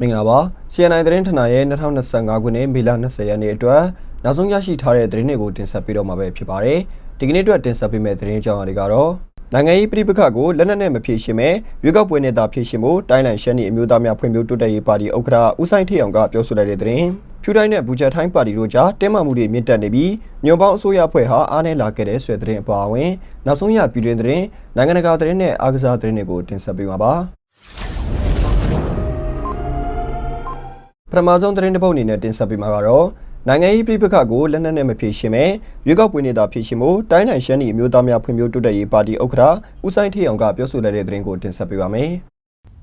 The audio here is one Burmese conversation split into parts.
မင်္ဂလာပါ CNI သတင်းဌာနရဲ့2025ခုနှစ်မေလ20ရက်နေ့အတွက်နောက်ဆုံးရရှိထားတဲ့သတင်းတွေကိုတင်ဆက်ပေးတော့မှာပဲဖြစ်ပါတယ်ဒီကနေ့အတွက်တင်ဆက်ပေးမယ့်သတင်းကြောင်းတွေကတော့နိုင်ငံရေးပြည်ပခတ်ကိုလက်နက်နဲ့မဖြေရှင်းမဲ့ရွေးကောက်ပွဲနဲ့သာဖြေရှင်းဖို့တိုင်းလန်ရှမ်းပြည်အမျိုးသားများဖွံ့ဖြိုးတိုးတက်ရေးပါတီဥက္ကဋ္ဌဦးဆိုင်ထေအောင်ကပြောဆိုလိုက်တဲ့သတင်းဖြူတိုင်းနဲ့ဘူဂျက်ထိုင်းပါတီတို့ကြားတင်းမာမှုတွေမြင့်တက်နေပြီးညွန်ပေါင်းအစိုးရဖွဲ့ဟာအားနည်းလာခဲ့တဲ့ဆွေသတင်းအပါအဝင်နောက်ဆုံးရပြည်တွင်သတင်းနိုင်ငံတကာသတင်းနဲ့အားကစားသတင်းတွေကိုတင်ဆက်ပေးမှာပါ ပထမဆုံးသတင်းတစ်ပုဒ်အနေနဲ့တင်ဆက်ပေးမှာကတော့နိုင်ငံရေးပြည်ပခတ်ကိုလက်နက်နဲ့မဖြေရှင်းမဲ့ရွေးကောက်ပွဲနေတာဖြေရှင်းဖို့တိုင်းနိုင်ရှမ်းပြည်အမျိုးသားများဖွံ့ဖြိုးတိုးတက်ရေးပါတီဥက္ကဋ္ဌဦးဆိုင်ထေအောင်ကပြောဆိုလိုက်တဲ့သတင်းကိုတင်ဆက်ပေးပါမယ်။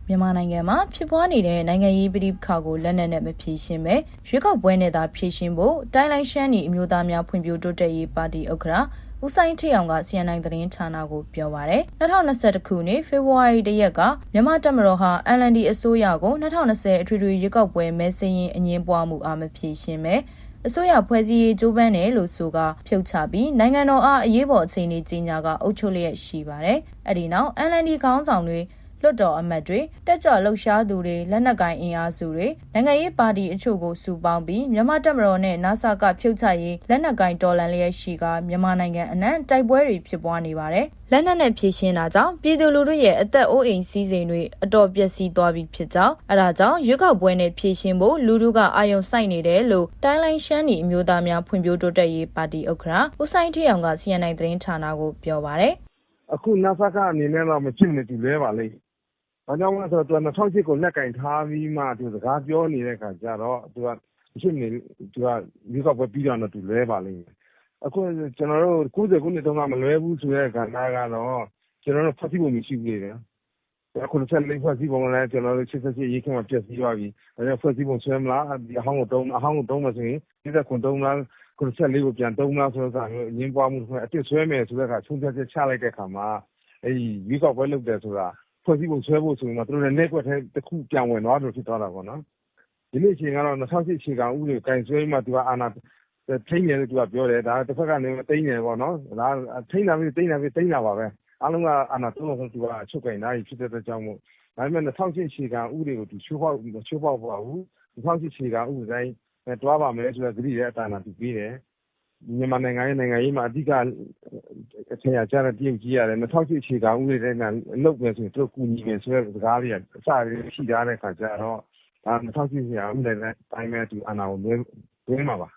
မြန်မာနိုင်ငံမှာဖြစ်ပွားနေတဲ့နိုင်ငံရေးပဋိပက္ခကိုလက်နက်နဲ့မဖြေရှင်းပဲရွေးကောက်ပွဲနဲ့သာဖြေရှင်းဖို့တိုင်းလိုက်ရှမ်းပြည်အမျိုးသားများဖွံ့ဖြိုးတိုးတက်ရေးပါတီဥက္ကဋ္ဌဦးဆိုင်ထေအောင်က CNN သတင်းဌာနကိုပြောပါရယ်2021ခုနှစ်ဖေဖော်ဝါရီလရက်ကမြန်မာတပ်မတော်ဟာ LND အစိုးရကို2020အထွေထွေရွေးကောက်ပွဲမဲစင်းရင်အငင်းပွားမှုအားမဖြေရှင်းပဲအစိုးရဖွဲ့စည်းရေးကြိုးပမ်းတယ်လို့ဆိုကဖြုတ်ချပြီးနိုင်ငံတော်အားအရေးပေါ်အခြေအနေကြီးညာကအုပ်ချုပ်လျက်ရှိပါတယ်။အဲ့ဒီနောက် LND ခေါင်းဆောင်တွေ လွတ်တော်အမတ်တွေတက်ကြွလှုပ်ရှားသူတွေလက်နက်ကိုင်အင်အားစုတွေနိုင်ငံရေးပါတီအချို့ကိုစုပေါင်းပြီးမြန်မာတပ်မတော်နဲ့ NASA ကဖြုတ်ချရေးလက်နက်ကိုင်တော်လှန်လျက်ရှိကမြန်မာနိုင်ငံအနှံ့တိုက်ပွဲတွေဖြစ်ပွားနေပါတယ်။လက်နက်နဲ့ဖြည့်ရှင်းတာကြောင့်ပြည်သူလူထုရဲ့အသက်အိုးအိမ်စီးစိမ်တွေအတော်ပျက်စီးသွားပြီဖြစ်ကြောင်းအဲဒါကြောင့်ရွေးကောက်ပွဲနဲ့ဖြည့်ရှင်းဖို့လူထုကအာရုံစိုက်နေတယ်လို့တိုင်းလိုင်းရှမ်းပြည်အမျိုးသားများဖွံ့ဖြိုးတိုးတက်ရေးပါတီဥက္ကဋ္ဌဦးဆိုင်ထေအောင်က CNN သတင်းဌာနကိုပြောပါရယ်အခုနစကအနေနဲ့တော့မဖြစ်နေတူလဲပါလိမ့်။ ဘာကြောင့်လဲဆိုတော့ သူက2008ကိုလက်ကင်ထားပြီးမှသူစကားပြောနေတဲ့ခါကျတော့ သူကဖြစ်နေသူကဒီကောက်ပဲပြီးတော့တော့သူလဲပါလိမ့်မယ်။အခု ကျွန်တော်တို့90ခုနှစ်တုန်းက မလွဲဘူးဆိုတဲ့ကဏ္ဍကတော့ ကျွန်တော်တို့ဖတ်စီပုံမရှိဘူးလေဗျာ။အခုဆက်လေးဖတ်စီပုံလည်းကျွန်တော်တို့88ရေးခင်းမှာပြည့်စည်သွားပြီ။အဲဖတ်စီပုံဆွဲမလားဒီအဟောင်းကိုတုံးအဟောင်းကိုတုံးမှဆိုရင်ဒီကခွန်တုံးလား94ကိုပြန်တုံးလားဆိုတော့အငင်းပွားမှုအတစ်ဆွဲမယ်ဆိုတဲ့အခါဆုံးဖြတ်ချက်ချလိုက်တဲ့အခါမှာအဲဒီရွေးကောက်ပွဲလုပ်တယ်ဆိုတာ ဖွဲ့စည်းပုံဆွဲဖို့ဆိုရင်တော့ သူတို့လည်းလက်ကွက်ထဲတစ်ခု ပြန်ဝင်သွားတယ်ဖြစ်သွားတာပေါ့နော် ဒီနေ့အချိန်ကတော့2008အခြေခံဥပဒေကိုင်ဆွဲမှ သူက အာဏာထိန်းတယ်လို့ သူကပြောတယ် ဒါတစ်ဖက်ကနေတိန်းတယ်ပေါ့နော်ဒါထိန်းတာပြီးတိန်းတာပြီးတိန်းတာပါပဲ အားလုံးက အာဏာသုံးလို့သူက ချုပ်ကင်တာဖြစ်တဲ့အတွက်ကြောင့်မို့ ဒါပေမဲ့2008အခြေခံဥပဒေကို သူချိုးဖောက်ချိုးဖောက်ပါဘူး2008အခြေခံဥပဒေတိုင်းတွားပါမယ်ဆိုတဲ့ကြည့်တဲ့အတားအနာသူပြီးတယ် မြန်မာနိုင်ငံရဲ့ နိုင်ငံရေးမှာ အဓိကအထင်ရကြတဲ့ တရုတ်ကြီးရတယ်2008အခြေခံဥပဒေတိုင်းမှာလုပ်မယ်ဆိုရင် သူတို့ ကူညီမယ်ဆိုတဲ့ စကားတွေက အစရရှိထားတဲ့ခါကျတော့ ဒါ2008အခြေခံဥပဒေတိုင်းပဲ သူ အာဏာကို လွှဲလွှဲမှာပါ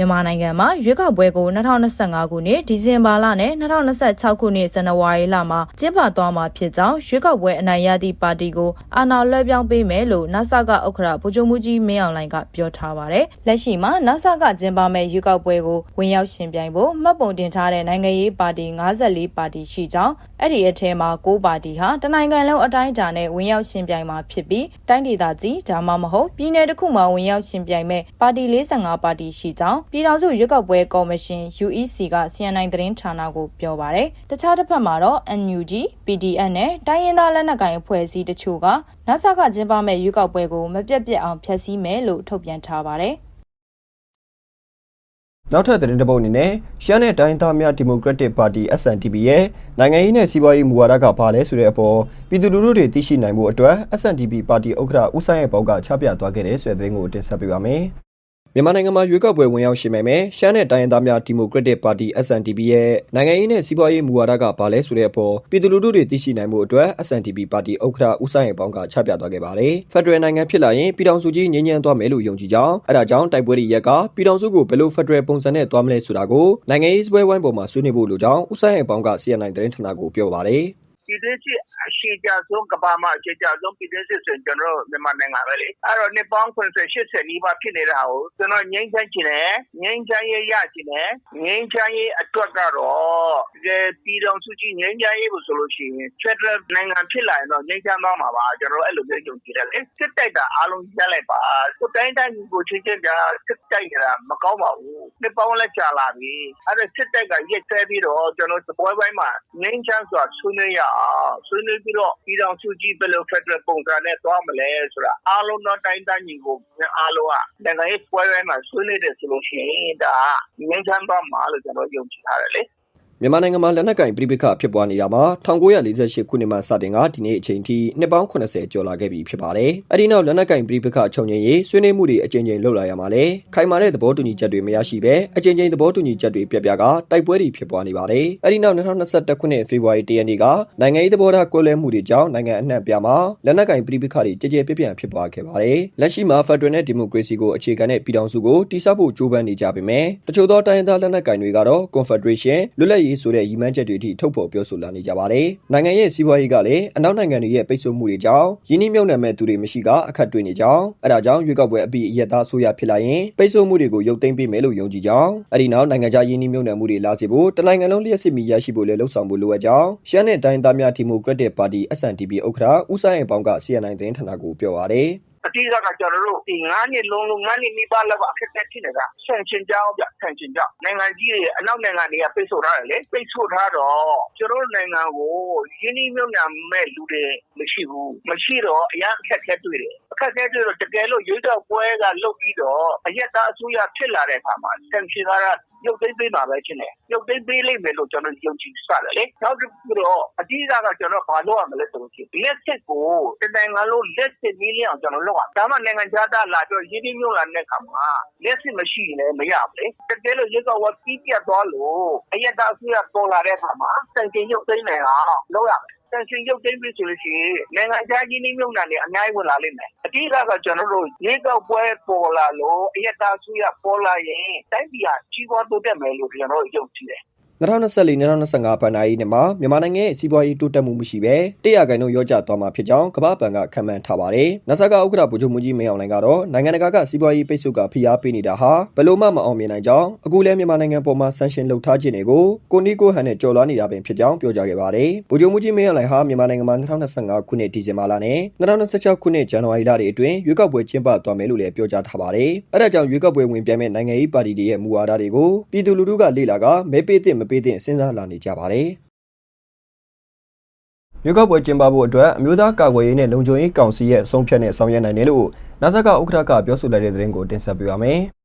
မြန်မာနိုင်ငံမှာရွေးကောက်ပွဲကို2025ခုနှစ်ဒီဇင်ဘာလနဲ့2026ခုနှစ်ဇန်နဝါရီလမှာကျင်းပသွားမှာဖြစ်ကြောင်းရွေးကောက်ပွဲအနိုင်ရသည့်ပါတီကိုအာဏာလွှဲပြောင်းပေးမယ်လို့ NASA ကဥက္ကဋ္ဌဗိုလ်ချုပ်မှုကြီးမင်းအောင်လှိုင်ကပြောထားပါတယ်။လက်ရှိမှာ NASA ကကျင်းပမဲ့ရွေးကောက်ပွဲကိုဝင်ရောက်ရှင်ပြိုင်ဖို့မှတ်ပုံတင်ထားတဲ့နိုင်ငံရေးပါတီ54ပါတီရှိကြောင်းအဲ့ဒီအထဲမှာ9ပါတီဟာတနိုင်ငံလုံးအတိုင်းအတာနဲ့ဝင်ရောက်ရှင်ပြိုင်မှာဖြစ်ပြီးတိုင်းဒေသကြီးဒါမှမဟုတ်ပြည်내တစ်ခုမှာဝင်ရောက်ရှင်ပြိုင်မဲ့ပါတီ45ပါတီရှိကြောင်းပြည်ထောင်စုရွေးကောက်ပွဲကော်မရှင် UEC က CNN သတင်းဌာနကိုပြောပါရယ်တခြားတစ်ဖက်မှာတော့ NUG PDF နဲ့တိုင်းရင်းသားလက်နက်ကိုင်အဖွဲ့အစည်းတချို့က NASA ကကျင်းပမဲ့ရွေးကောက်ပွဲကိုမပြတ်ပြတ်အောင်ဖျက်ဆီးမယ်လို့ထုတ်ပြန်ထားပါတယ်နောက်ထပ်သတင်းတစ်ပုဒ်အနေနဲ့ရှမ်းနဲ့တိုင်းသားများဒီမိုကရက်တစ်ပါတီ SNDP ရဲ့နိုင်ငံရေးနဲ့စီးပွားရေးမူဝါဒကဘာလဲဆိုတဲ့အပေါ်ပြည်သူလူထုတွေသိရှိနိုင်မှုအတွက် SNDP ပါတီဥက္ကဋ္ဌဦးဆိုင်ရဲ့ပေါကချပြသွားခဲ့တဲ့ဆွေသတင်းကိုတင်ဆက်ပေးပါမယ်။ မြန်မာနိုင်ငံမှာရွေးကောက်ပွဲဝင်ရောက်ရှင်မယ်မယ်ရှမ်းနဲ့တိုင်းရင်းသားများဒီမိုကရက်တစ်ပါတီ SNDP ရဲ့နိုင်ငံရေးနဲ့စီးပွားရေးမူဝါဒကဘာလဲဆိုတဲ့အပေါ်ပြည်သူလူထုတွေသိရှိနိုင်မှုအတွက် SNDP ပါတီဥက္ကဋ္ဌဦးဆိုင်ရဲ့ပေါကချပြသွားခဲ့ပါတယ်။ဖက်ဒရယ်နိုင်ငံဖြစ်လာရင်ပြည်ထောင်စုကြီးငြိမ်းချမ်းသွားမယ်လို့ယုံကြည်ကြောင်းအဲဒါကြောင့်တိုက်ပွဲတွေရက်ကပြည်ထောင်စုကိုဘယ်လိုဖက်ဒရယ်ပုံစံနဲ့သွားမလဲဆိုတာကိုနိုင်ငံရေးစပွဲဝိုင်းပေါ်မှာဆွေးနွေးဖို့လိုကြောင်းဦးဆိုင်ရဲ့ပေါက CNN သတင်းဌာနကိုပြောပါတယ်။ ပြည်တွင်းစစ်အရှိကြဆုံးကဘာမှာအရှိကြဆုံးပြည်တွင်းစစ်ဆိုရင်ကျွန်တော်တို့မြန်မာနိုင်ငံပဲလေအဲ့တော့နှစ်ပေါင်း90 80နီးပါးဖြစ်နေတာကိုကျွန်တော်ငြိမ်းချမ်းချင်တယ်ငြိမ်းချမ်းရေးရချင်တယ်ငြိမ်းချမ်းရေးအတွက်ကတော့တကယ်ပြည်တော်စုကြီးငြိမ်းချမ်းရေးကိုဆိုလို့ရှိရင် Federal နိုင်ငံဖြစ်လာရင်တော့ငြိမ်းချမ်းသွားမှာပါကျွန်တော်အဲ့လိုမျိုးယုံကြည်တယ်လေစစ်တိုက်တာအားလုံးရပ်လိုက်ပါကိုတိုင်းတိုင်းကိုချင်းချင်းကစစ်တိုက်နေတာမကောင်းပါဘူးနှစ်ပေါင်းလက်ကြာလာပြီအဲ့ဒါစစ်တိုက်ကရက်သေးပြီးတော့ကျွန်တော်စပွဲပိုင်းမှာငြိမ်းချမ်းစွာဆွေးနွေးရအောင်ဆွေးနွေးပြီးတော့ပြည်တော်စုကြီးဘယ်လို Federal ပုံစံနဲ့သွားမလဲဆိုတာအားလုံးတော့တိုင်းတိုင်းညီကိုအားလုံးကနိုင်ငံရေးပွဲပိုင်းမှာဆွေးနွေးတယ်ဆိုလို့ရှိရင်ဒါငြိမ်းချမ်းသွားမှာလို့ကျွန်တော်ယုံကြည်ထားတယ်လေ မြန်မာနိုင်ငံမှာလက်နက်ကင်ပြည်ပခဖြစ်ပွားနေတာမှာ1948ခုနှစ်မှစတင်ကဒီနေ့အချိန်ထိနှစ်ပေါင်း80ကျော်လာခဲ့ပြီဖြစ်ပါတယ်။အဲဒီနောက်လက်နက်ကင်ပြည်ပခချုပ်ငြိမ်းရေးဆွေးနွေးမှုတွေအကြိမ်ကြိမ်လှုပ်လာရမှာလဲခိုင်မာတဲ့သဘောတူညီချက်တွေမရရှိဘဲအကြိမ်ကြိမ်သဘောတူညီချက်တွေပြက်ပြားကတိုက်ပွဲတွေဖြစ်ပွားနေပါတယ်။အဲဒီနောက်2021ခုနှစ်ဖေဖော်ဝါရီလရက်နေ့ကနိုင်ငံရေးသဘောထားကွဲလွဲမှုတွေကြောင့်နိုင်ငံအနှံ့ပြားမှာလက်နက်ကင်ပြည်ပခတွေကြကြပြပြန့်ဖြစ်ပွားခဲ့ပါတယ်။လက်ရှိမှာဖက်ဒရယ်နဲ့ဒီမိုကရေစီကိုအခြေခံတဲ့ပြည်ထောင်စုကိုတည်ဆောက်ဖို့ကြိုးပမ်းနေကြပေမဲ့တချို့သောတိုင်းရင်းသားလက်နက်ကင်တွေကတော့ Confederation လွတ်လပ်ရေးဆိုတဲ့ရည်မှန်းချက်တွေအထိထုတ်ဖော်ပြောဆိုလာနေကြပါတယ်။နိုင်ငံရဲ့စီးပွားရေးကလည်းအနောက်နိုင်ငံတွေရဲ့ပိတ်ဆို့မှုတွေကြောင့်ယင်းနှိမ့်မြုံနယ်မဲ့သူတွေမရှိကအခက်တွေ့နေကြောင်းအဲဒါကြောင့်ရွေးကောက်ပွဲအပြီးအရက်သားဆိုရဖြစ်လာရင်ပိတ်ဆို့မှုတွေကိုရုပ်သိမ်းပေးမယ်လို့ယုံကြည်ကြောင်းအဲဒီနောက်နိုင်ငံခြားယင်းနှိမ့်မြုံနယ်မှုတွေလာစေဖို့တနိုင်ငံလုံးလျှက်စစ်မီရရှိဖို့လည်းလှုံ့ဆော်ဖို့လိုအပ်ကြောင်းရှမ်းနဲ့တိုင်းသားများဒီမိုကရက်တစ်ပါတီ SNDP ဥက္ကဋ္ဌဦးဆိုင်ပေါင်းက CNN သတင်းဌာနကိုပြောပါရယ် အတိအကကကျွန်တော်တို့ဒီ9နှစ်လုံးလုံး9နှစ်နိပါလောက်အခက်အခဲဖြစ်နေတာဆန်ချင်းကြောင်းပြဆန်ချင်းကြောင်းနိုင်ငံကြီးတွေအနောက်နိုင်ငံတွေကပိတ်ဆို့ထားတယ်လေပိတ်ဆို့ထားတော့ကျွန်တော်တို့နိုင်ငံကိုရင်းနှီးမြှုပ်နှံမဲ့လူတွေမရှိဘူးမရှိတော့အရင်အခက်အခဲတွေ့တယ်အခက်အခဲတွေ့တော့တကယ်လို့ရွေးကောက်ပွဲကလုတ်ပြီးတော့အရက်သားအစိုးရဖြစ်လာတဲ့အခါမှာဆန်ချင်းက ရုပ်သိမ်းပေးမှာပဲချင်းတယ်ရုပ်သိမ်းပေးလိမ့်မယ်လို့ကျွန်တော်ယုံကြည်စတယ်လေနောက်တစ်ခုတော့အကြီးအကကကျွန်တော်ဘာလုပ်ရမလဲဆိုလို့ရှိရင်လက်စစ်ကိုတနိုင်ငံလုံးလက်စစ်နည်းလျအောင်ကျွန်တော်လုပ်ရဒါမှနိုင်ငံခြားသားလာတော့ရင်းနှီးမြှုပ်နှံတဲ့အခါမှာလက်စစ်မရှိရင်လည်းမရဘူးလေတကယ်လို့ရုပ်ကဝပြီးပြတ်သွားလို့အရက်သားအစိုးရပေါ်လာတဲ့အခါမှာစံချိန်ရုပ်သိမ်းနိုင်အောင်လုပ်ရမယ် တန်ရှင်ရုပ်သိမ်းပြီဆိုလို့ရှိရင်နိုင်ငံခြားကြီးနှိမ့်မြုံနာနေအများကြီးဝင်လာလိမ့်မယ်အတိအကကကျွန်တော်တို့ရေကောက်ပွဲပေါ်လာလို့အရက်သားစုရပေါ်လာရင်တိုင်းပြည်ကကြီးပွားတိုးတက်မယ်လို့ကျွန်တော်တို့ယုံကြည်တယ် 2024-2025ဘဏ္ဍာရေးနှစ်မှာမြန်မာနိုင်ငံရဲ့စီးပွားရေးတိုးတက်မှုမရှိဘဲတရားကိုင်တို့ရောကြသွားမှာဖြစ်ကြောင်းကမ္ဘာ့ဘဏ်ကခန့်မှန်းထားပါတယ်။နဆာကဥက္ကဋ္ဌဗိုလ်ချုပ်မှုကြီးမင်းအောင်လှိုင်ကတော့နိုင်ငံတကာကစီးပွားရေးပိတ်ဆို့ကဖိအားပေးနေတာဟာဘယ်လို့မှမအောင်မြင်နိုင်ကြောင်းအခုလည်းမြန်မာနိုင်ငံပေါ်မှာဆန်ရှင်လှုပ်ထားခြင်းတွေကိုကိုနီကိုဟန်နဲ့ကြော်လွှားနေတာပင်ဖြစ်ကြောင်းပြောကြားခဲ့ပါတယ်။ဗိုလ်ချုပ်မှုကြီးမင်းအောင်လှိုင်ဟာမြန်မာနိုင်ငံမှာ2025ခုနှစ်ဒီဇင်ဘာလနဲ့2026ခုနှစ်ဇန်နဝါရီလတွေအတွင်းရွေးကောက်ပွဲကျင်းပသွားမယ်လို့လည်းပြောကြားထားပါတယ်။အဲဒါကြောင့်ရွေးကောက်ပွဲဝင်ပြိုင်မဲ့နိုင်ငံရေးပါတီတွေရဲ့မူဝါဒတွေကိုပြည်သူလူထုကလေ့လာကမဲပေးသင့်မပေးသင့်စဉ်းစားလာနေကြပါတယ်။မြို့ကောက်ပွဲကျင်းပဖို့အတွက်အမျိုးသားကာကွယ်ရေးနဲ့လုံခြုံရေးကောင်စီရဲ့အဆုံးဖြတ်နဲ့ဆောင်ရွက်နိုင်တယ်လို့နာဇကဥက္ကဋ္ဌကပြောဆိုလိုက်တဲ့သတင်းကိုတင်ဆက်ပေးပါမယ်။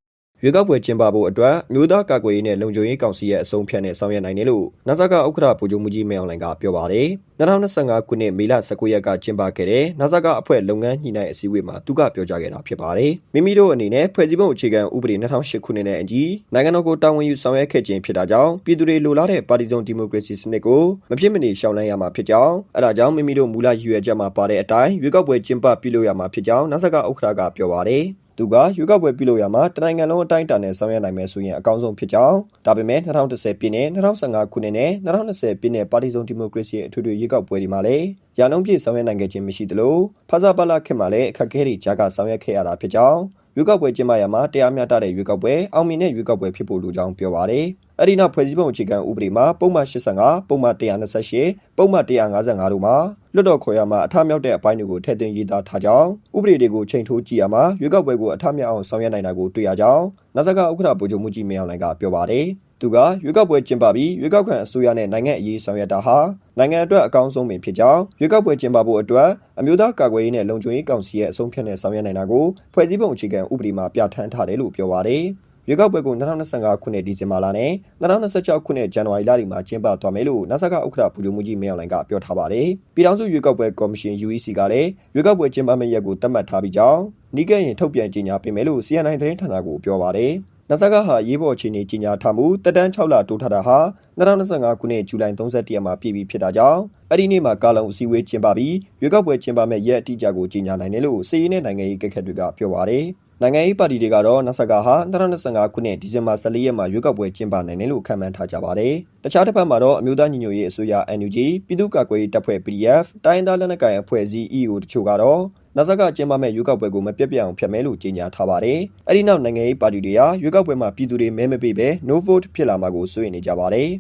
ရွေးကောက်ပွဲကျင်းပဖို့အတွက်မြို့သားကာကွယ်ရေးနဲ့လုံခြုံရေးကောင်စီရဲ့အဆုံးဖြတ်နဲ့ဆောင်ရွက်နိုင်တယ်လို့နာဇကဥက္ကဋ္ဌဗိုလ်ချုပ်မှုကြီးမင်းအောင်လှိုင်ကပြောပါတယ်။2025ခုနှစ်မေလ19ရက်ကကျင်းပခဲ့တဲ့နာဇကအဖွဲ့လုပ်ငန်းညှိနှိုင်းအစည်းအဝေးမှာသူကပြောကြားခဲ့တာဖြစ်ပါတယ်။မိမိတို့အနေနဲ့ဖွဲ့စည်းပုံအခြေခံဥပဒေ2008ခုနှစ်နဲ့အညီနိုင်ငံတော်ကိုတာဝန်ယူဆောင်ရွက်ခဲ့ခြင်းဖြစ်တာကြောင့်ပြည်သူတွေလိုလားတဲ့ပါတီစုံဒီမိုကရေစီစနစ်ကိုမဖြစ်မနေရှောင်လန်းရမှာဖြစ်ကြောင်းအဲဒါကြောင့်မိမိတို့မူလရည်ရွယ်ချက်မှာပါတဲ့အတိုင်းရွေးကောက်ပွဲကျင်းပပြုလုပ်ရမှာဖြစ်ကြောင်းနာဇကဥက္ကဋ္ဌကပြောပါတယ်။ သူကရွေးကောက်ပွဲပြုလုပ်ရမှာတနိုင်ငံလုံးအတိုင်းအတာနဲ့ဆောင်ရွက်နိုင်မယ်ဆိုရင်အကောင်းဆုံးဖြစ်ကြောင်းဒါပေမဲ့2010ပြည်နယ်2015ခုနှစ်နဲ့2020ပြည်နယ်ပါတီစုံဒီမိုကရေစီအထွေထွေရွေးကောက်ပွဲတွေမှာလည်းရာနှုန်းပြည့်ဆောင်ရွက်နိုင်ခဲ့ခြင်းမရှိသလိုဖဆပါလာခေတ်မှာလည်းအခက်အခဲတွေကြားကဆောင်ရွက်ခဲ့ရတာဖြစ်ကြောင်း ရွေးကောက်ပွဲကျင်းပရမှာတရားမျှတတဲ့ရွေးကောက်ပွဲအောင်မြင်တဲ့ရွေးကောက်ပွဲဖြစ်ဖို့လိုကြောင်းပြောပါတယ်။အဲ့ဒီနောက်ဖွဲ့စည်းပုံအခြေခံဥပဒေမှာပုံမှန်85ပုံမှန်128ပုံမှန်155တို့မှာလွတ်တော်ခေါ်ရမှာအထမြောက်တဲ့အပိုင်းတွေကိုထည့်သွင်းရေးသားထားကြောင်းဥပဒေတွေကိုချိန်ထိုးကြည့်ရမှာရွေးကောက်ပွဲကိုအထမြောက်အောင်ဆောင်ရွက်နိုင်တာကိုတွေ့ရကြောင်းနာဇကဥက္ကဋ္ဌဗိုလ်ချုပ်မှုကြီးမင်းအောင်လှိုင်ကပြောပါတယ်။ သူကရွေးကောက်ပွဲကျင်းပပြီးရွေးကောက်ခံအစိုးရနဲ့နိုင်ငံအရေးဆောင်ရွက်တာဟာနိုင်ငံအတွက်အကောင်းဆုံးပင်ဖြစ်ကြောင်းရွေးကောက်ပွဲကျင်းပဖို့အတွက်အမျိုးသားကာကွယ်ရေးနဲ့လုံခြုံရေးကောင်စီရဲ့အဆုံးဖြတ်နဲ့ဆောင်ရွက်နိုင်တာကိုဖွဲ့စည်းပုံအခြေခံဥပဒေမှာပြဋ္ဌာန်းထားတယ်လို့ပြောပါတယ်။ရွေးကောက်ပွဲကို2025ခုနှစ်ဒီဇင်ဘာလနဲ့2026ခုနှစ်ဇန်နဝါရီလတွေမှာကျင်းပသွားမယ်လို့နာဆာကဥက္ကဋ္ဌဗိုလ်ချုပ်မှုကြီးမင်းအောင်လှိုင်ကပြောထားပါတယ်။ပြည်ထောင်စုရွေးကောက်ပွဲကော်မရှင် UEC ကလည်းရွေးကောက်ပွဲကျင်းပမယ့်ရက်ကိုသတ်မှတ်ထားပြီးကြောင်းနီးကပ်ရင်ထုတ်ပြန်ကြေညာပေးမယ်လို့ CNN သတင်းဌာနကိုပြောပါတယ်။ နဆကဟာရေးပေါ်အခြေအနေကြီးညာထားမှုတက်တန်း6လတိုးထားတာဟာ2025ခုနှစ်ဇူလိုင်31ရက်မှာပြည်ပြီးဖြစ်တာကြောင့်အဲ့ဒီနေ့မှာကာလုံအစည်းအဝေးကျင်းပပြီးရွေးကောက်ပွဲကျင်းပမဲ့ရက်အတိအကျကိုကြီးညာနိုင်တယ်လို့စီးရီးနဲ့နိုင်ငံရေးကက်ခက်တွေကပြောပါတယ် နိုင်ငံရေးပါတီတွေကတော့နဆကဟာ2025ခုနှစ်ဒီဇင်ဘာ14ရက်မှာရွေးကောက်ပွဲကျင်းပနိုင်တယ်လို့ခန့်မှန်းထားကြပါတယ်။တခြားတစ်ဖက်မှာတော့အမျိုးသားညီညွတ်ရေးအစိုးရ NUG ပြည်သူ့ကာကွယ်ရေးတပ်ဖွဲ့ PDF တိုင်းဒေသလက်နက်ကိုင်အဖွဲ့အစည်း EO တို့ချို့ကတော့နာဇကကျင်းပမဲ့ရွေးကောက်ပွဲကိုမပြတ်ပြတ်အောင်ဖျက်မဲလို့ကြေညာထားပါတယ်။အဲဒီနောက်နိုင်ငံရေးပါတီတွေဟာရွေးကောက်ပွဲမှာပြည်သူတွေမဲမပေးဘဲ no vote ဖြစ်လာမှာကိုစိုးရိမ်နေကြပါတယ်။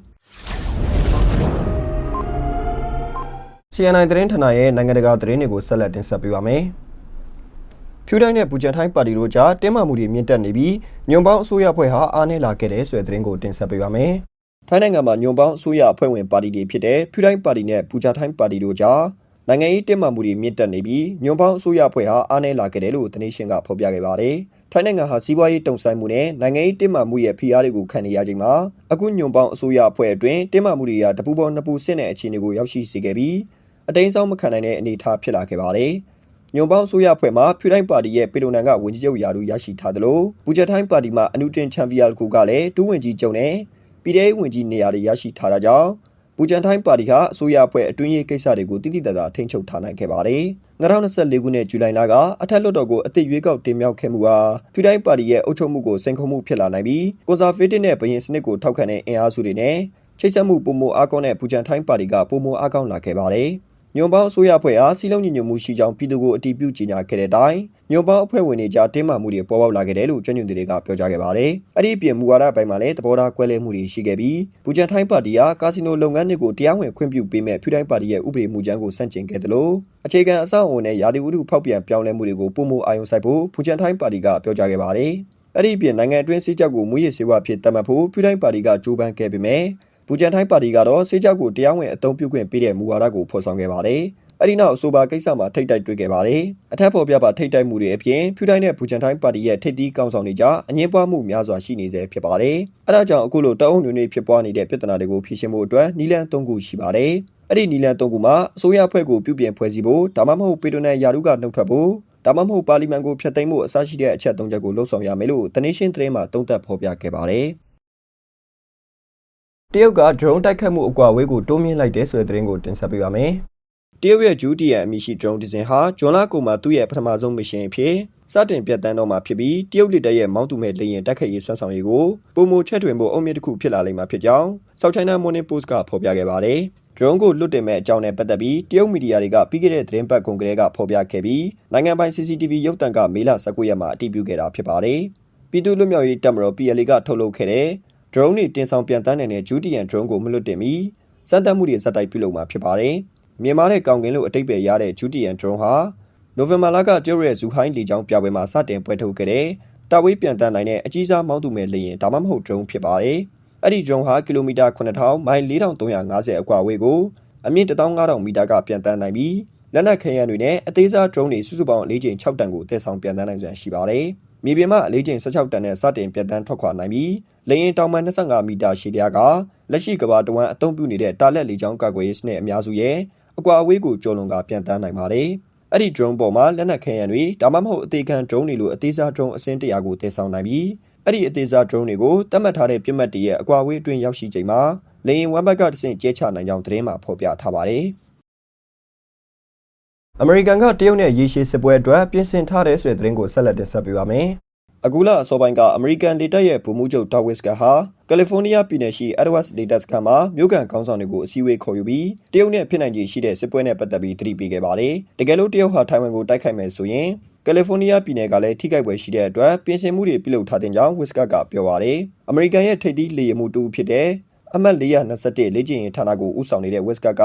CNN သတင်းဌာနရဲ့နိုင်ငံတကာသတင်းတွေကိုဆက်လက်တင်ဆက်ပေးပါမယ်။ ဖြူတိုင်းနဲ့ပူဂျန်ထိုင်းပါတီတို့ကြားတင်းမာမှုတွေမြင့်တက်နေပြီးညွန်ပေါင်းအစိုးရဖွဲ့ဟာအားနည်းလာခဲ့တဲ့ဆိုတဲ့သတင်းကိုတင်ဆက်ပေးပါမယ်။ထိုင်းနိုင်ငံမှာညွန်ပေါင်းအစိုးရအဖွဲ့ဝင်ပါတီတွေဖြစ်တဲ့ဖြူတိုင်းပါတီနဲ့ပူဂျာထိုင်းပါတီတို့ကြားနိုင်ငံရေးတင်းမာမှုတွေမြင့်တက်နေပြီးညွန်ပေါင်းအစိုးရဖွဲ့ဟာအားနည်းလာခဲ့တယ်လို့တနင်္ရှင်းကဖော်ပြခဲ့ပါတယ်။ထိုင်းနိုင်ငံဟာစီးပွားရေးတုံ့ဆိုင်းမှုနဲ့နိုင်ငံရေးတင်းမာမှုရဲ့ဖိအားတွေကိုခံနေရချိန်မှာအခုညွန်ပေါင်းအစိုးရအဖွဲ့အတွင်းတင်းမာမှုတွေကတပူပေါ်နှစ်ပူဆင့်တဲ့အခြေအနေကိုရောက်ရှိစေခဲ့ပြီးအတိမ်းအစောင်းမခံနိုင်တဲ့အနေအထားဖြစ်လာခဲ့ပါတယ်။ ညွန်ပေါင်းအစိုးရအဖွဲ့မှာဖြူတိုင်းပါတီရဲ့ပေတိုနန်ကဝန်ကြီးချုပ်ယာဒူရရှိထားသလိုဘူဂျက်ထိုင်းပါတီမှာအနုတင်ချန်ပီယံကူကလည်းဒူးဝင်ကြီးချုပ်နဲ့ပြည်ထောင်ဝင်ကြီးနေရာတွေရရှိထားတာကြောင့်ဘူဂျန်ထိုင်းပါတီဟာအစိုးရအဖွဲ့အတွင်းရေးကိစ္စတွေကိုတိတိတတ်တာထိန်းချုပ်ထားနိုင်ခဲ့ပါတယ်။2024ခုနှစ်ဇူလိုင်လကအထက်လွှတ်တော်ကိုအသစ်ရွေးကောက်တင်မြှောက်ခဲ့မှုဟာဖြူတိုင်းပါတီရဲ့အုပ်ချုပ်မှုကိုစိန်ခေါ်မှုဖြစ်လာနိုင်ပြီးကွန်ဆာဗေးတစ်နဲ့ဘရင်စနစ်ကိုထောက်ခံတဲ့အင်အားစုတွေနဲ့ချိတ်ဆက်မှုပုံမအားကောင်းတဲ့ဘူဂျန်ထိုင်းပါတီကပုံမအားကောင်းလာခဲ့ပါတယ်။ ညွန်ပေါင်းအစိုးရအဖွဲ့အားစီလုံးညီညွတ်မှုရှိကြောင်းပြည်သူကိုအတည်ပြုကြေညာခဲ့တဲ့အတိုင်းညွန်ပေါင်းအဖွဲ့ဝင်တွေကြားတင်းမာမှုတွေပေါ်ပေါက်လာခဲ့တယ်လို့ကျွမ်းကျင်သူတွေကပြောကြားခဲ့ပါတယ်။အဲ့ဒီအပြင်မူဝါဒပိုင်းမှာလည်းသဘောထားကွဲလွဲမှုတွေရှိခဲ့ပြီးဘူဂျန်ထိုင်းပါတီကကာစီနိုလုပ်ငန်းတွေကိုတရားဝင်ခွင့်ပြုပေးမဲ့ဖြူတိုင်းပါတီရဲ့ဥပဒေမူကြမ်းကိုဆန့်ကျင်ခဲ့တယ်လို့အခြေခံအဆောက်အအုံနဲ့ယာတီဥတုဖောက်ပြန်ပြောင်းလဲမှုတွေကိုပုံမအာရုံစိုက်ဖို့ဘူဂျန်ထိုင်းပါတီကပြောကြားခဲ့ပါတယ်။အဲ့ဒီအပြင်နိုင်ငံအတွင်းစီးကြောက်ကိုမူရည်စေဝါဖြစ်တတ်မှတ်ဖို့ဖြူတိုင်းပါတီကကြိုးပမ်းခဲ့ပေမဲ့ ဘူဂျန်ထိုင်းပါတီကတော့စေကြောက်ကိုတရားဝင်အသုံးပြုခွင့်ပေးတဲ့မူဝါဒကိုဖော်ဆောင်ခဲ့ပါတယ်။အဲ့ဒီနောက်အဆိုပါကိစ္စမှာထိတ်တိုက်တွေ့ခဲ့ပါတယ်။အထက်ပေါ်ပြပါထိတ်တိုက်မှုတွေအပြင်ဖြူတိုင်းနဲ့ဘူဂျန်တိုင်းပါတီရဲ့ထိပ်သီးကောင်းဆောင်တွေကြားအငင်းပွားမှုများစွာရှိနေစေဖြစ်ပါတယ်။အဲဒါကြောင့်အခုလိုတအုပ်တွေတွေဖြစ်ပွားနေတဲ့ပြဿနာတွေကိုဖြေရှင်းဖို့အတွက်နီလန်၃ခုရှိပါတယ်။အဲ့ဒီနီလန်၃ခုမှာအစိုးရအဖွဲ့ကိုပြုပြင်ဖွဲ့စည်းဖို့ဒါမှမဟုတ်ပေတိုနန်ယာရုကနှုတ်ထွက်ဖို့ဒါမှမဟုတ်ပါလီမန်ကိုဖျက်သိမ်းဖို့အစရှိတဲ့အချက်၃ချက်ကိုလှုပ်ဆောင်ရမယ်လို့တနင်္ရှင်းသတင်းမှာသုံးသပ်ဖော်ပြခဲ့ပါတယ်။ တရုတ်က drone တိုက်ခတ်မှုအကွာအဝေးကိုတိုးမြင့်လိုက်တဲ့ဆိုတဲ့သတင်းကိုတင်ဆက်ပေးပါမယ်။တရုတ်ရဲ့ဂျူးတီယံအမည်ရှိ drone ဒီဇင်ဟာဂျွန်လကုန်မှာသူ့ရဲ့ပထမဆုံးမရှင်အဖြစ်စတင်ပြတ်တန်းတော့မှာဖြစ်ပြီးတရုတ်လက်တရဲ့မောင်းသူမဲ့လေရင်တိုက်ခတ်ရေးဆွမ်းဆောင်ရေးကိုပုံမချက်တွင်ဖို့အုံမြင့်တစ်ခုဖြစ်လာလိမ့်မှာဖြစ်ကြောင်း South China Morning Post ကဖော်ပြခဲ့ပါတယ်။ drone ကိုလွတ်တင်မဲ့အကြောင်းနဲ့ပတ်သက်ပြီးတရုတ်မီဒီယာတွေကပြီးခဲ့တဲ့သတင်းပတ်ကုန်ကလေးကဖော်ပြခဲ့ပြီးနိုင်ငံပိုင် CCTV ရုပ်သံကမေလ19ရက်မှာအတည်ပြုခဲ့တာဖြစ်ပါတယ်။ပြည်သူ့လွတ်မြောက်ရေးတပ်မတော် PLA ကထုတ်လုပ်ခဲ့တဲ့ drone တွေတင်ဆောင်ပြန်တန်းနေတဲ့ဂျူတီယန် drone ကိုမလွတ်တင်မီစမ်းသပ်မှုတွေစက်တိုက်ပြုလုပ်မှာဖြစ်ပါတယ်။မြန်မာတဲ့ကောင်ကင်လို့အတိတ်ပဲရတဲ့ဂျူတီယန် drone ဟာနိုဝင်ဘာလကတရုတ်ရဲ့ဇူဟိုင်းလေကြောင်းပြပွဲမှာစတင်ပွဲထုတ်ခဲ့တဲ့တာဝေးပြန်တန်းနိုင်တဲ့အကြီးစားမောင်းသူမဲ့လေရင်ဒါမှမဟုတ် drone ဖြစ်ပါတယ်။အဲ့ဒီ drone ဟာကီလိုမီတာ9000မိုင်4350အကွာအဝေးကိုအမြင့်15000မီတာကပြန်တန်းနိုင်ပြီးလက်နက်ခဲယမ်းတွေနဲ့အသေးစား drone တွေစုစုပေါင်း၄ချိန်6တန်ကိုတည်ဆောင်ပြန်တန်းနိုင်စွမ်းရှိပါတယ်။မြေပြင်မှာ၄ချိန်16တန်နဲ့စတင်ပြန်တန်းထွက်ခွာနိုင်ပြီး လေရင်တောင်မှ25မီတာရှည်တရားကလက်ရှိကဘာတဝမ်းအသုံးပြုနေတဲ့တာလက်လေကြောင်းကာကွယ်ရေးစနစ်အများစုရဲ့အကွာအဝေးကိုကျော်လွန်ကပြန်တန်းနိုင်ပါတယ်။အဲ့ဒီ drone ပေါ်မှာလက်နက်ခဲယမ်းတွေဒါမှမဟုတ်အသေးခံ drone တွေလိုအသေးစား drone အစင်းတရာကိုတည်ဆောင်နိုင်ပြီးအဲ့ဒီအသေးစား drone တွေကိုတတ်မှတ်ထားတဲ့ပြစ်မှတ်တွေရဲ့အကွာအဝေးအတွင်းရောက်ရှိချိန်မှာလေရင်ဝမ်ဘက်ကတဆင့်ကျဲချနိုင်ကြောင်းသတင်းမှာဖော်ပြထားပါတယ်။အမေရိကန်ကတရုတ်နဲ့ရေရှည်စစ်ပွဲအတွက်ပြင်ဆင်ထားတဲ့ဆိုတဲ့သတင်းကိုဆက်လက်တင်ဆက်ပေးပါမယ်။ အခုလအစောပိုင်းကအမေရိကန်လေတပ်ရဲ့ဗိုလ်မှူးချုပ်ဒါဝစ်ကဟာကယ်လီဖိုးနီးယားပြည်နယ်ရှိ Edwards လေတပ်စခန်းမှာမြို့ကန်ခေါင်းဆောင်တွေကိုအစည်းအဝေးခေါ်ယူပြီးတရုတ်နဲ့ဖြစ်နိုင်ခြေရှိတဲ့စစ်ပွဲနဲ့ပတ်သက်ပြီးသတိပေးခဲ့ပါတယ်။တကယ်လို့တရုတ်ဟာထိုင်ဝမ်ကိုတိုက်ခိုက်မယ်ဆိုရင်ကယ်လီဖိုးနီးယားပြည်နယ်ကလည်းထိခိုက်ပွဲရှိတဲ့အတွက်ပြင်ဆင်မှုတွေပြုလုပ်ထားတဲ့ကြောင်းဝစ်ကတ်ကပြောပါတယ်။အမေရိကန်ရဲ့ထိပ်သီးလေယာဉ်မှုတူဖြစ်တဲ့အမှတ်421လေ့ကျင့်ရေးဌာနကိုဦးဆောင်နေတဲ့ဝစ်ကတ်က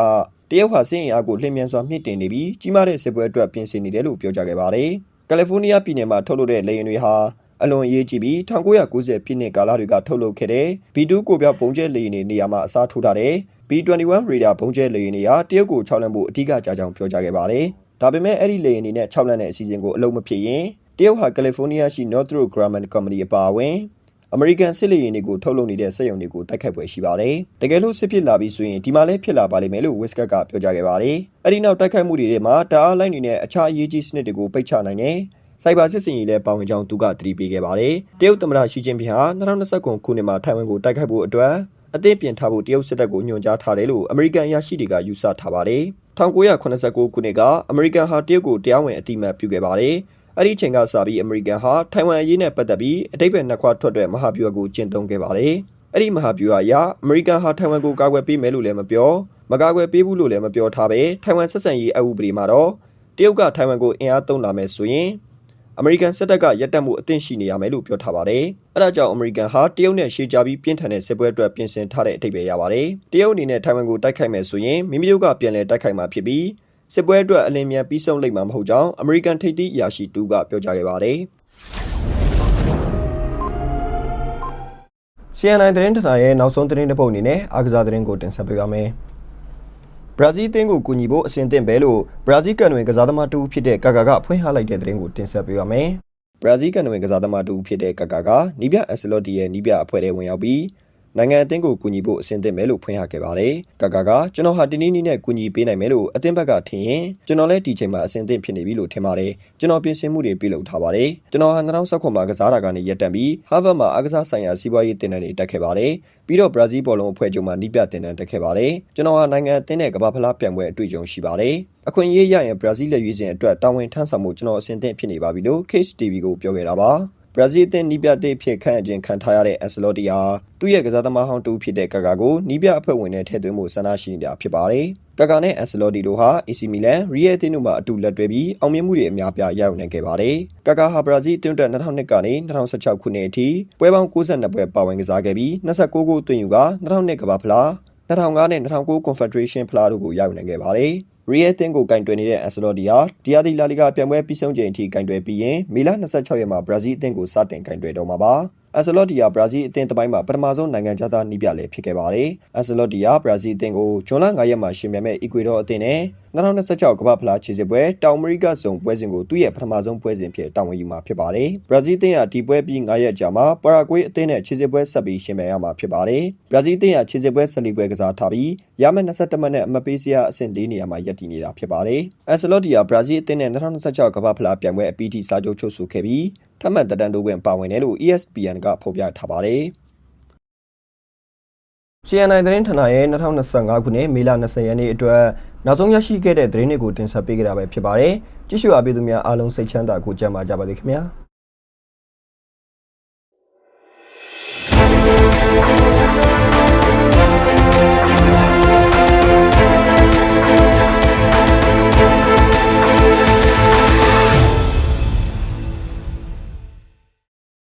တရုတ်ဟာစစ်အင်အားကိုလှည့်မြန်စွာမြင့်တင်နေပြီးကြီးမားတဲ့စစ်ပွဲအတွက်ပြင်ဆင်နေတယ်လို့ပြောကြားခဲ့ပါတယ်။ကယ်လီဖိုးနီးယားပြည်နယ်မှာထုတ်လုပ်တဲ့လေယာဉ်တွေဟာ အလွန်အရေးကြီးပြီး1990ပြည့်နှစ်ကာလတွေကထုတ်လုပ်ခဲ့တဲ့ B2 ကိုပြောက်ပုံကျဲလေယာဉ်တွေနေရာမှာအစားထိုးထားတဲ့ B21 ရေဒါပုံကျဲလေယာဉ်တွေဟာတရုတ်ကိုခြောက်လန့်ဖို့အဓိကကြားကြောင်းပြောကြားခဲ့ပါတယ်။ဒါပေမဲ့အဲ့ဒီလေယာဉ်တွေနဲ့ခြောက်လန့်တဲ့အစီအစဉ်ကိုအလုံးမဖြစ်ရင်တရုတ်ဟာကယ်လီဖိုးနီးယားရှိ Northrop Grumman Company အပါအဝင်အမေရိကန်စစ်လေယာဉ်တွေကိုထုတ်လုပ်နေတဲ့စက်ရုံတွေကိုတိုက်ခိုက်ပွဲရှိပါတယ်။တကယ်လို့စစ်ဖြစ်လာပြီဆိုရင်ဒီမှာလည်းဖြစ်လာပါလိမ့်မယ်လို့ဝစ်ကတ်ကပြောကြားခဲ့ပါတယ်။အဲဒီနောက်တိုက်ခိုက်မှုတွေထဲမှာတာအားလိုင်းတွေနဲ့အခြားအရေးကြီးစနစ်တွေကိုပိတ်ချနိုင်တဲ့ စိုက်ဘာစစ်စင်ရေးလည်းပါဝင်ကြောင်းသူကသတိပေးခဲ့ပါတယ်။တရုတ်သမ္မတရှီကျင်းပင်ဟာ2029ခုနှစ်မှာထိုင်ဝမ်ကိုတိုက်ခိုက်ဖို့အတွက်အသင့်ပြင်ထားဖို့တရုတ်စစ်တပ်ကိုညွှန်ကြားထားတယ်လို့အမေရိကန်အရာရှိတွေကယူဆထားပါတယ်။1989ခုနှစ်ကအမေရိကန်ဟာတရုတ်ကိုတရားဝင်အတိအမှတ်ပြုခဲ့ပါတယ်။အဲ့ဒီချိန်ကစပြီးအမေရိကန်ဟာထိုင်ဝမ်အရေးနဲ့ပတ်သက်ပြီးအတိတ်ပဲနှစ်ခွထွက်တဲ့မဟာဗျူဟာကိုကျင့်သုံးခဲ့ပါတယ်။အဲ့ဒီမဟာဗျူဟာအရအမေရိကန်ဟာထိုင်ဝမ်ကိုကာကွယ်ပေးမယ်လို့လည်းမပြောမကာကွယ်ပေးဘူးလို့လည်းမပြောထားပဲထိုင်ဝမ်ဆက်ဆံရေးအဥပဒေမှာတော့တရုတ်ကထိုင်ဝမ်ကိုအင်အားသုံးလာမယ်ဆိုရင် အမေရိကန်စစ်တပ်ကရပ်တန့်မှုအသင့်ရှိနေရမယ်လို့ပြောထားပါတယ်။အဲဒါကြောင့်အမေရိကန်ဟာတရုတ်နဲ့ရှေ့ကြပြီးပြင်းထန်တဲ့စစ်ပွဲအတွက်ပြင်ဆင်ထားတဲ့အထိပ္ပယ်ရပါတယ်။တရုတ်အနေနဲ့ထိုင်ဝမ်ကိုတိုက်ခိုက်မယ်ဆိုရင်မိမိတို့ကပြန်လည်တိုက်ခိုက်မှာဖြစ်ပြီးစစ်ပွဲအတွက်အလင်းမြန်ပြီးဆုံးလိမ့်မှာမဟုတ်ကြောင်းအမေရိကန်ထိပ်သီးအရာရှိတူကပြောကြားခဲ့ပါတယ်။ CNN သတင်းဌာနရဲ့နောက်ဆုံးသတင်းတစ်ပုဒ်အနေနဲ့အာကစားသတင်းကိုတင်ဆက်ပေးပါမယ်။ ဘရာဇီးအသင်းကိုကူညီဖို့အဆင်သင့်ပဲလို့ဘရာဇီးကန်တွင်ကစားသမားတူဖြစ်တဲ့ကာကာကအဖွင့်ဟလိုက်တဲ့သတင်းကိုတင်ဆက်ပေးပါမယ်ဘရာဇီးကန်နဝင်ကစားသမားတူဖြစ်တဲ့ကာကာကနီးပြအန်ဆယ်လော့တီရဲ့နီးပြအဖွဲ့ထဲဝင်ရောက်ပြီး နိုင်ငံအသင်းကိုကူညီဖို့အဆင်သင့်မယ်လို့ဖွင့်ဟခဲ့ပါတယ်။ကာကာကကျွန်တော်ဟာတင်းနီးနီးနဲ့ကူညီပေးနိုင်မယ်လို့အသင်းဘက်ကထင်ရင်ကျွန်တော်လည်းဒီချိန်မှာအဆင်သင့်ဖြစ်နေပြီလို့ထင်ပါတယ်။ကျွန်တော်ပြင်ဆင်မှုတွေပြုလုပ်ထားပါတယ်။ကျွန်တော်ဟာ2019မှာကစားတာကနေရပ်တန့်ပြီး Harvard မှာအားကစားဆိုင်ရာစီးပွားရေးသင်တန်းတွေတက်ခဲ့ပါတယ်။ပြီးတော့ဘရာဇီးဘောလုံးအဖွဲ့ချုပ်မှာနီးပြသင်တန်းတက်ခဲ့ပါတယ်။ကျွန်တော်ဟာနိုင်ငံအသင်းနဲ့ကမ္ဘာဖလားပြိုင်ပွဲအတွေ့အကြုံရှိပါတယ်။အခွင့်အရေးရရင်ဘရာဇီးလက်ရွေးစင်အတွက်တာဝန်ထမ်းဆောင်မှုကျွန်တော်အဆင်သင့်ဖြစ်နေပါပြီလို့ Case TV ကိုပြောခဲ့တာပါ။ ဘရာဇီးအသင်းနီးပြသေးဖြစ်ခန့်အကျင်ခံထားရတဲ့အန်ဆလော့တီဟာသူ့ရဲ့ကစားသမားဟောင်းတူဖြစ်တဲ့ကာကာကိုနီးပြအဖွဲ့ဝင်နဲ့ထည့်သွင်းမှုဆန္ဒရှိနေတာဖြစ်ပါတယ်။ကာကာနဲ့အန်ဆလော့တီတို့ဟာ AC Milan, Real အသင်းတို့မှအတူလက်တွဲပြီးအောင်မြင်မှုတွေအများပြားရယူနိုင်ခဲ့ပါတယ်။ကာကာဟာဘရာဇီးအသင်းအတွက်2002ကနေ2016ခုနှစ်အထိပွဲပေါင်း62ပွဲပါဝင်ကစားခဲ့ပြီး29ဂိုးသွင်းယူက2002ကမ္ဘာဖလား2005နဲ့2009 Confederation ဖလားတို့ကိုရယူနိုင်ခဲ့ပါတယ်။ Real တင်ကိုကင်တွယ်နေတဲ့အန်ဆလော့တီဟာဒီယာဒီလာလီဂါပြိုင်ပွဲပြီးဆုံးချိန်အထိကင်တွယ်ပြီးရင်မေလ26ရက်မှာဘရာဇီးအသင်းကိုစတင်ကင်တွယ်တော့မှာပါ။အန်ဆလော့တီဟာဘရာဇီးအသင်းတပိုင်းမှာပထမဆုံးနိုင်ငံခြားသားနီးပြလည်းဖြစ်ခဲ့ပါတယ်။အန်ဆလော့တီဟာဘရာဇီးအသင်းကိုဂျွန်လ9ရက်မှာရှင်ပြိုင်မဲ့အီကွေဒေါအသင်းနဲ့2026ကမ္ဘာဖလားခြေစစ်ပွဲတောင်အမေရိကဇုံပွဲစဉ်ကိုသူ့ရဲ့ပထမဆုံးပွဲစဉ်ဖြစ်တာဝန်ယူမှာဖြစ်ပါတယ်။ဘရာဇီးအသင်းဟာဒီပွဲပြီး9ရက်ကြာမှာပါရာဂွေးအသင်းနဲ့ခြေစစ်ပွဲဆက်ပြီးရှင်ပြိုင်ရမှာဖြစ်ပါတယ်။ဘရာဇီးအသင်းဟာခြေစစ်ပွဲဆက်လီပွဲကစားထားပြီးရမယ့်22မှတ်နဲ့အမတ်ပေးစရာအဆင့်၄နေရာမှာရပ်တည်နေတာဖြစ်ပါတယ်။အန်ဆလော့တီဟာဘရာဇီးအသင်းနဲ့2026ကမ္ဘာဖလားပြိုင်ပွဲအပီးတီစာချုပ်ချုပ်ဆိုခဲ့ပြီးထပ်မံတက်တန်းတိုးခွင့်ပါဝင်တယ်လို့ ESPN ကဖော်ပြထားပါတယ်။ CNI သတင်းဌာနရဲ့2025ခုနှစ်မေလ20ရက်နေ့အတွက်နောက်ဆုံးရရှိခဲ့တဲ့သတင်းတွေကိုတင်ဆက်ပေးကြတာပဲဖြစ်ပါတယ်။ကြည့်ရှုအားပေးသူများအားလုံးစိတ်ချမ်းသာကိုကြံပါကြပါစေခင်ဗျာ။